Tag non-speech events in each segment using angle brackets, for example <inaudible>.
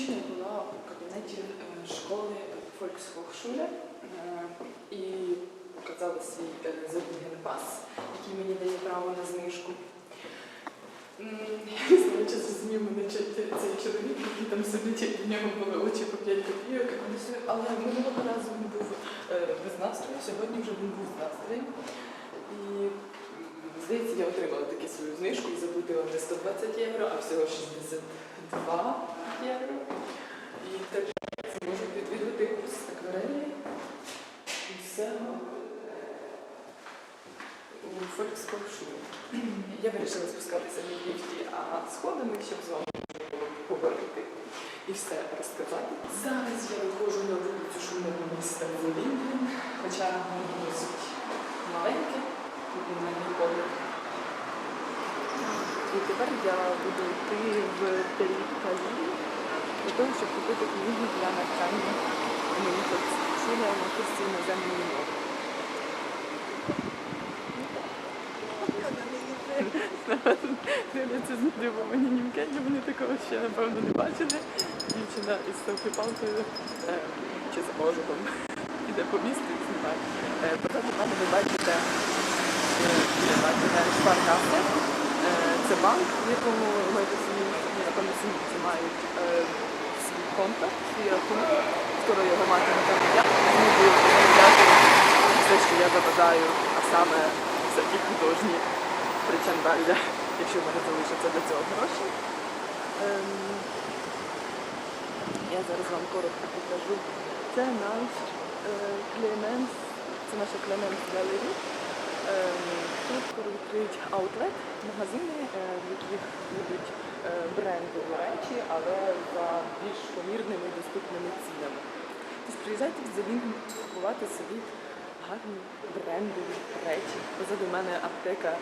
Не була у кабінеті е, школи Volkshochschule е, і показала свій е, Зебіген-пас, який мені дає право на знижку. Я не знаю, чи зрозумів мене цей чоловік, який там сидить, в нього були очі по 5 копійок, але минулого разу він був без настрою, сьогодні вже він був з настроєм. І здається, я отримала таки свою знижку і заплатила не 120 євро, а всього 62 євро. І так можу відвідувати курс акварелі і все у Volkshochschule. Я вирішила спускатися не в ліфті, а сходами, щоб з вами було поговорити і все розказати. Зараз я виходжу на вулицю шумного міста Волінген, хоча воно досить маленьке, на мій погляд. І тепер я буду йти в Тель-Авів для того, щоб купити книгу для навчання в моїй школі на курсі іноземної мови. Дивляться здивовані німкені, вони такого ще напевно не бачили. Дівчина із селфі-палкою е, чи з ожогом іде по місту і знімає. Позаду мене ви бачите, е, біля бачите Шпаргасе. Е, Це банк, в якому легосі, напевно, сім'ї мають е, свій рахунок. Скоро його матиме я зможу замовляти все, що я забажаю, а саме всякі художні причандалля, якщо в мене залишаться до цього гроші. Ем, я зараз вам коротко покажу. Це наш е, Клеменс, це наша Клеменс Галері. Ем, Тут скоро відкриють аутлет, магазини, е, в яких будуть е, брендові речі, але за більш помірними і доступними цінами. Тож приїжджайте в Зелін купувати собі гарні брендові речі. Позаду мене аптека е,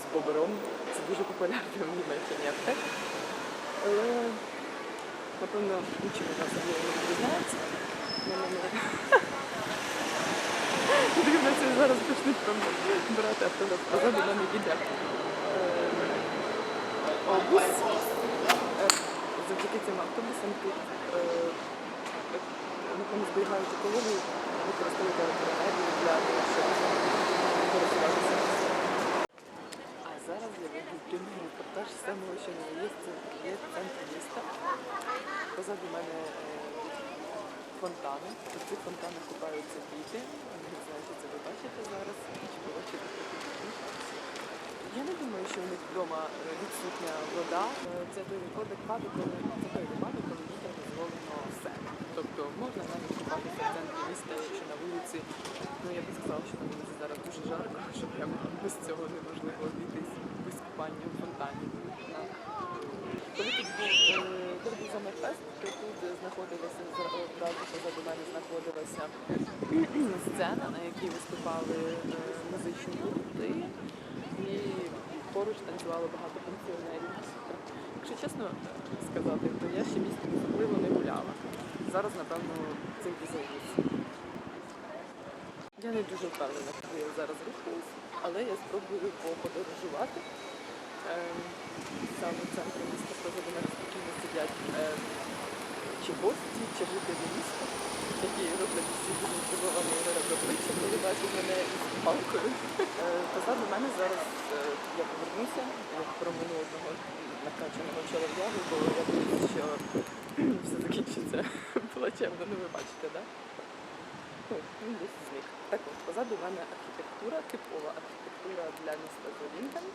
з бобром. Це дуже популярна в Німеччині аптека. Але, напевно, нічого особливо не відрізняється. Дивляться, зараз почнуть там брати автограф. Позаду мене їде е. Е, Завдяки цим автобусам тут е, напевно, зберігають екологію, використовують електроенергію для того, щоб користуватися. А зараз я веду прямий репортаж з самого, що не є, це є центр міста. Позаду мене фонтани. У цих фонтанах купаються діти. Не знаю, чи це ви бачите зараз, чи побачите пізніше. Я не думаю, що у них вдома е, відсутня вода. Е, Це той випадок коли це той випадок, коли дітям дозволено все. Тобто можна навіть купатися в центрі міста, якщо на вулиці. Ну я би сказала, що на вулиці зараз дуже жарко, що прямо без цього неможливо обійтись без купання в фонтані. Коли тут був, е, Замерфест, тут знаходилася зра- одразу позаду мене знаходилася сцена, на якій виступали е, музичні гурти, і поруч танцювало багато пенсіонерів. Якщо чесно сказати, то я ще містом особливо не гуляла. Зараз, напевно, цим і. Я не дуже впевнена, куди я зараз рухаюсь, але я спробую поподорожувати. Саме в центрі міста позаду мене спокійно сидять ем, чи гості, чи жителі міста, які роблять всі здивовані вироби обличчя, коли бачать мене із палкою. Е, Позаду мене зараз е, я повернуся, я промину одного накачаного чолов'ягу, бо я боюсь, що все закінчиться плачевно, ну ви бачите, так? Да? Ну, він десь зник. Так от, позаду в мене архітектура, типова архітектура для міста Золінген.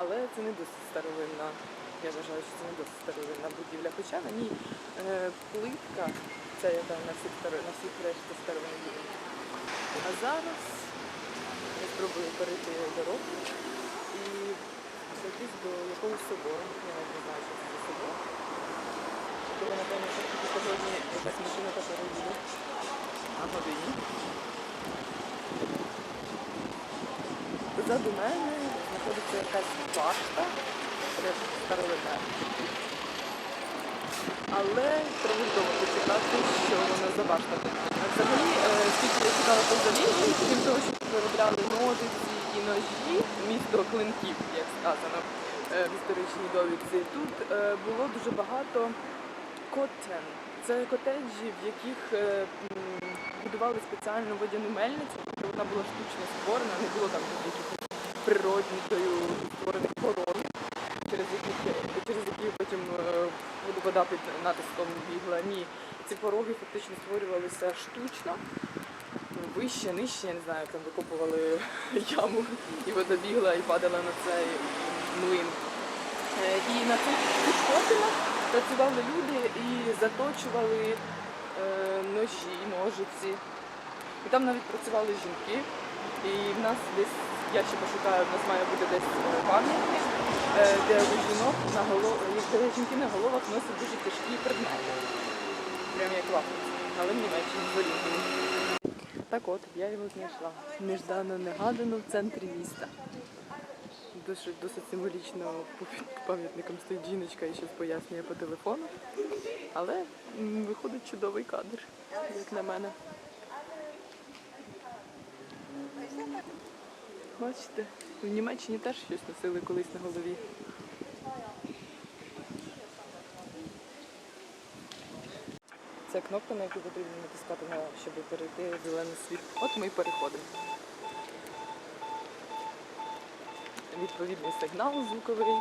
Але це не досить старовинна. Я вважаю, що це не досить старовинна будівля. Хоча на ній е, плитка, це яка на всіх на всіх решті старовинних будинків. А зараз я спробую перейти дорогу і дойтись до якогось собору. Я не знаю, що це за собор. Коли, напевно, що сьогодні якась машина така їде на годині. Позаду мене знаходиться якась башта, старовина. Але треба вдома почитати, що вона за башта. Взагалі, е, скільки я читала по залізі, крім того, що виробляли ножиці і ножі, місто клинків, як сказано. е, в історичній довідці. Тут е, було дуже багато котен. Це котеджі, в яких будували спеціальну водяну мельницю, тобто вона була штучно створена, не було там якихось природньою створених порогів, через яких через які потім е, вода під натиском бігла. Ні, ці пороги фактично створювалися штучно. Вище, нижче, я не знаю, як там викопували яму, і вода бігла і падала на цей млин. Е, І на цих цих працювали люди і заточували е, ножі, ножиці. І там навіть працювали жінки. І в нас десь, я ще пошукаю, в нас має бути десь е, пам'ятник, е, де жінок на голов... де жінки на головах носять дуже тяжкі предмети. Прям як лапиці. Але в Німеччині в. Так от, я його знайшла. Неждано негадано в центрі міста. Досить, досить символічно пам'ятником стоїть жіночка і щось пояснює по телефону. Але виходить чудовий кадр, як на мене. Бачите, в Німеччині теж щось носили колись на голові. Це кнопка, на яку потрібно натискати, на- щоб перейти в зелений світ. От ми і переходимо. Відповідний сигнал звуковий,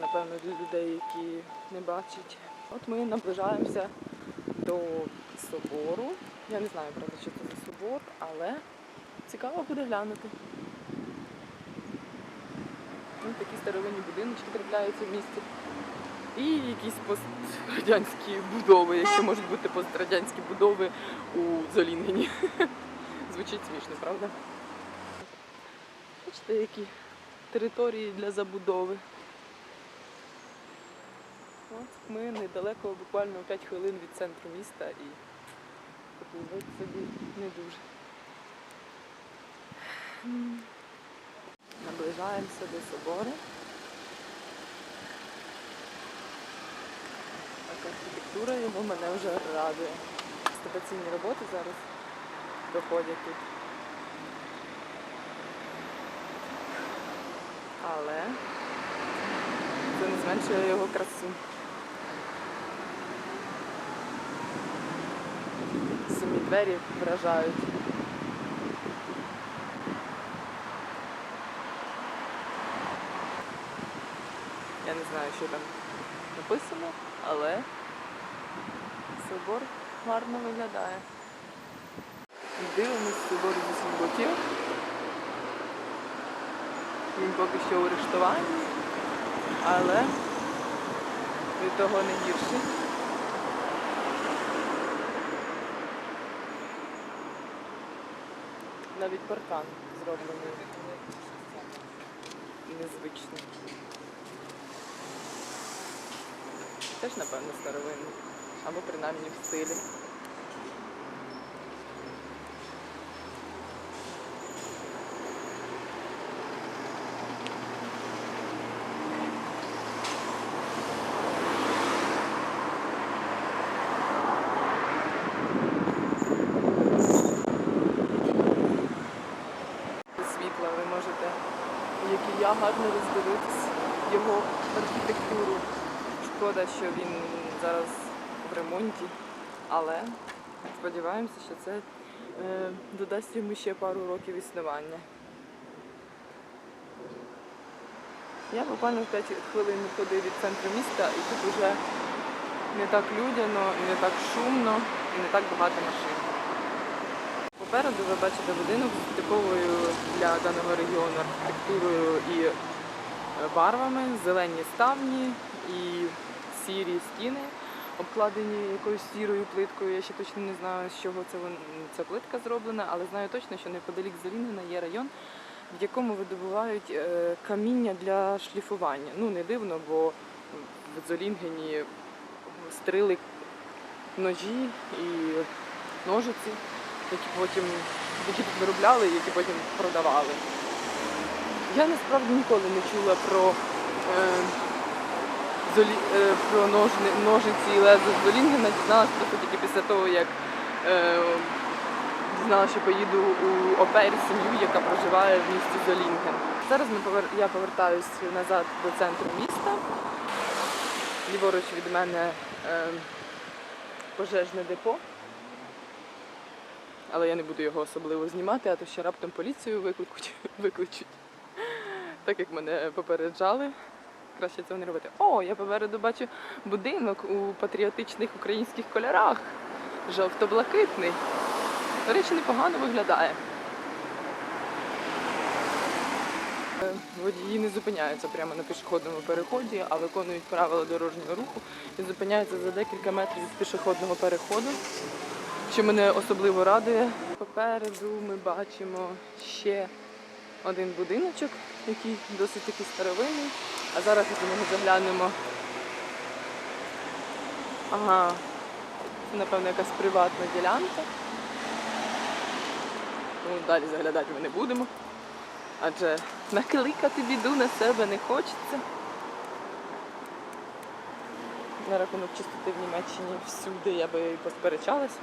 напевно, для людей, які не бачать. От ми наближаємося до собору. Я не знаю, правда, що це за собор, але цікаво буде глянути. Ну, такі старовинні будиночки трапляються в місті. І якісь пострадянські будови, якщо можуть бути пострадянські будови у Золінгені. <laughs> Звучить смішно, правда? Бачите, які території для забудови. От ми недалеко, буквально 5 хвилин від центру міста і такий собі не дуже. Наближаємося до собору. Так, архітектура його мене вже радує. Степаційні роботи зараз проходять тут. Але це не зменшує його красу. Самі двері вражають. Я не знаю, що там написано, але собор гарно виглядає. Дивимось собор з усіх боків. Він поки що у арештуванні, але від того не гірший. Навіть паркан зроблений незвично. Теж, напевно, старовинний. Або принаймні в стилі. Світла ви можете, як і я, гарно роздивитись його архітектуру. Шкода, що він зараз в ремонті, але сподіваємося, що це е, додасть йому ще пару років існування. Я буквально 5 хвилин ходив від центру міста і тут вже не так людяно, не так шумно і не так багато машин. Попереду ви бачите будинок з типовою для даного регіону архітектурою і барвами, зелені ставні і сірі стіни, обкладені якоюсь сірою плиткою. Я ще точно не знаю, з чого це ця плитка зроблена, але знаю точно, що неподалік Зелінгена є район, в якому видобувають е, каміння для шліфування. Ну не дивно, бо в Золінгені стрили ножі і ножиці, які потім які виробляли, і які потім продавали. Я насправді ніколи не чула про, е, золі, е, про ножни, ножиці і лезо з Золінгена, дізналась просто тільки після того, як е, дізналася, що поїду у опері сім'ю, яка проживає в місті Золінген. Зараз ми повер... я повертаюсь назад до центру міста. Ліворуч від мене е, пожежне депо. Але я не буду його особливо знімати, а то ще раптом поліцію викликуть, <laughs> викличуть. Так як мене попереджали. Краще цього не робити. О, я попереду бачу будинок у патріотичних українських кольорах. Жовто-блакитний. До речі, непогано виглядає. Е, Водії не зупиняються прямо на пішохідному переході, а виконують правила дорожнього руху і зупиняються за декілька метрів від пішохідного переходу, що мене особливо радує. Попереду ми бачимо ще один будиночок, який досить такий старовинний. А зараз ми заглянемо. Ага, це напевно якась приватна ділянка. Ну, далі заглядати ми не будемо. Адже накликати біду на себе не хочеться. На рахунок чистоти в Німеччині всюди я би і посперечалась.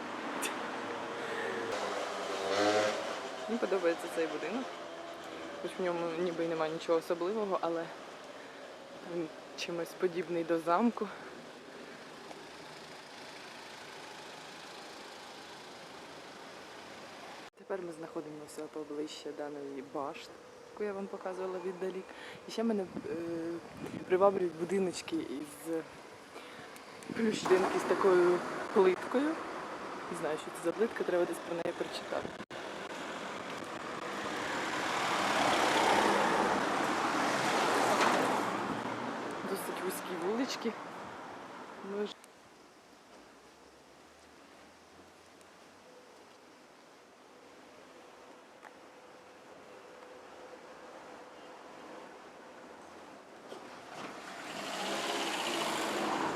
Мені подобається цей будинок. Хоч в ньому ніби й немає нічого особливого, але він чимось подібний до замку. Тепер ми знаходимося поближче даної башти, яку я вам показувала віддалі. І ще мене е, приваблюють будиночки із плющинки з такою плиткою. Не знаю, що це за плитка, треба десь про неї прочитати. Вузькі вулички.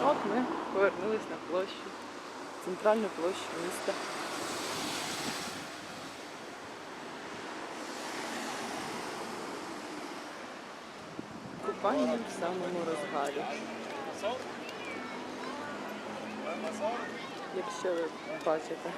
От ми повернулись на площу, центральну площу міста. Купання в самому розгарі. Якщо ви бачите.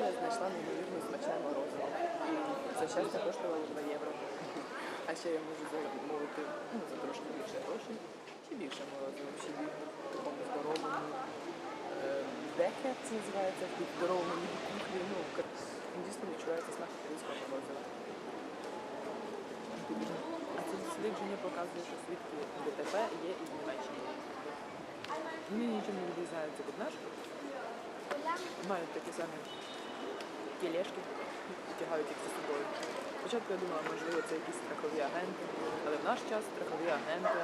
Я знайшла неймовірно смачне морозиво. Це щастя коштувало 2 євро. А ще я можу замовити ну, за трошки більше грошей. Чи більше морозиво, чи в такому здоровому е, це називається, в здоровому кухлі. Ну, дійсно відчувається смак українського морозива. А це дослідження показує, що свідки ДТП є і в Німеччині. Вони нічим не відрізняються від наших. Мають такі самі тележки і їх за собою. Спочатку я думала, можливо, це якісь страхові агенти, але в наш час страхові агенти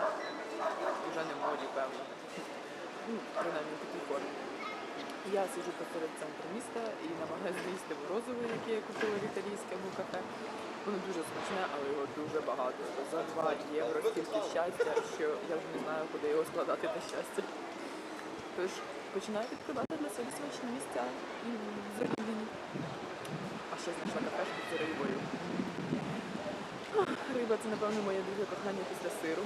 вже не моді, певно. Ну, принаймні в такій формі. Я сиджу посеред центру міста і намагаюся з'їсти морозиво, яке я купила в італійському кафе. Воно дуже смачне, але його дуже багато. За 2 євро стільки щастя, що я вже не знаю, куди його складати те щастя. Тож починаю відкривати для себе смачні місця і ще знайшла кафешку з рибою. Риба це, напевно, моє друге кохання після сиру.